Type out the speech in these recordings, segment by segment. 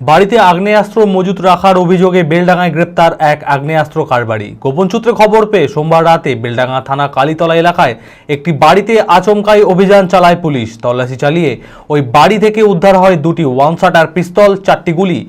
বাড়িতে আগ্নেয়াস্ত্র মজুত রাখার অভিযোগে বেলডাঙ্গায় গ্রেপ্তার এক আগ্নেয়াস্ত্র কারবারি। গোপন সূত্রে খবর পেয়ে সোমবার রাতে বেলডাঙ্গা থানা কালীতলা এলাকায় একটি বাড়িতে আচমকাই অভিযান চালায় পুলিশ। তল্লাশি চালিয়ে ওই বাড়ি থেকে উদ্ধার হয় দুটি ওয়ান শাটার পিস্তল, চারটি গুলি।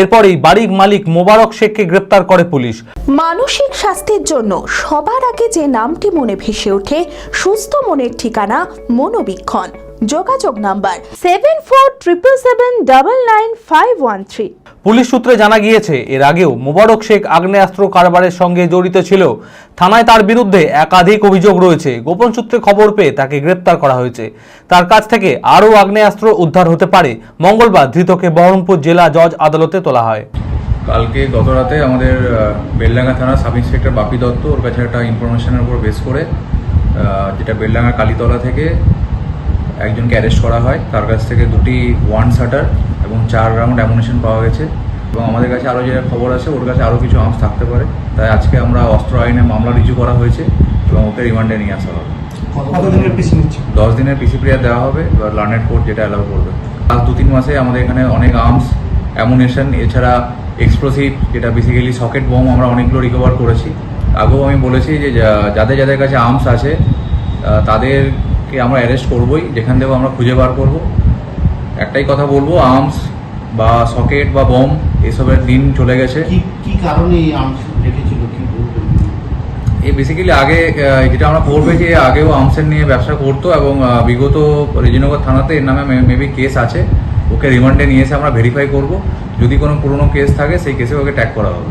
এরপরেই বাড়ির মালিক মোবারক শেখকে গ্রেপ্তার করে পুলিশ। মানসিক স্বাস্থ্যের জন্য সবার আগে যে নামটি মনে ভেসে ওঠে, সুস্থ মনের ঠিকানা মনোবীক্ষণ। যোগাযোগ number seven four triple seven double nine five one three police সূত্রে জানা গিয়েছে এর আগেও মোবারক শেখ আগ্নেয়াস্ত্র কারবারের সঙ্গে জড়িত ছিল। থানায় তার বিরুদ্ধে একাধিক অভিযোগ রয়েছে। গোপন সূত্রে খবর পেয়ে তাকে গ্রেপ্তার করা হয়েছে। তার কাছ থেকে আরও আগ্নেয়াস্ত্র উদ্ধার হতে পারে। মঙ্গলবার ধৃতকে বহরমপুর জেলা জজ আদালতে তোলা হয়। কালকে গত রাতে আমাদের বেলডাঙ্গা থানা সাব ইন্সপেক্টর বাপি দত্ত ওর কাছে একটা ইনফরমেশনের উপর বেস করে যেটা বেলডাঙ্গা কালীতলা থেকে একজনকে অ্যারেস্ট করা হয়। তার কাছ থেকে দুটি ওয়ান শাটার এবং চার রাউন্ড অ্যামুনেশন পাওয়া গেছে। এবং আমাদের কাছে আরও যে খবর আছে ওর কাছে আরও কিছু আর্মস থাকতে পারে। তাই আজকে আমরা অস্ত্র আইনে মামলা রিজু করা হয়েছে এবং ওকে রিমান্ডে নিয়ে আসা হবে। দশ দিনের পিসি পিরিয়ড দেওয়া হবে। এবার লার্নেড কোর্ট যেটা অ্যালাউ করবে। লাস্ট দু তিন মাসে আমাদের এখানে অনেক আর্মস অ্যামুনেশন এছাড়া এক্সপ্লোসিভ যেটা বেসিক্যালি সকেট বোম আমরা অনেকগুলো রিকভার করেছি। আগেও আমি বলেছি যে যা- যাদের যাদের কাছে আর্মস আছে আহ, তাদেরকে আমরা অ্যারেস্ট করবই যেখান থেকেও আমরা খুঁজে বার করব। একটাই কথা বলব আর্মস বা সকেট বা বোম এসবের দিন চলে গেছে। কি কারণে এই আর্মস রেখেছিল কি বলবেন? বেসিক্যালি আগে যেটা আমরা পড়বে যে আগেও আর্মসের নিয়ে ব্যবসা করতো এবং বিগত রেজিনগর থানাতে এর নামে মেবি কেস আছে। ওকে রিমান্ডে নিয়ে এসে আমরা ভেরিফাই করব। যদি কোনো পুরনো কেস থাকে সেই কেসে ওকে ট্যাগ করা হবে।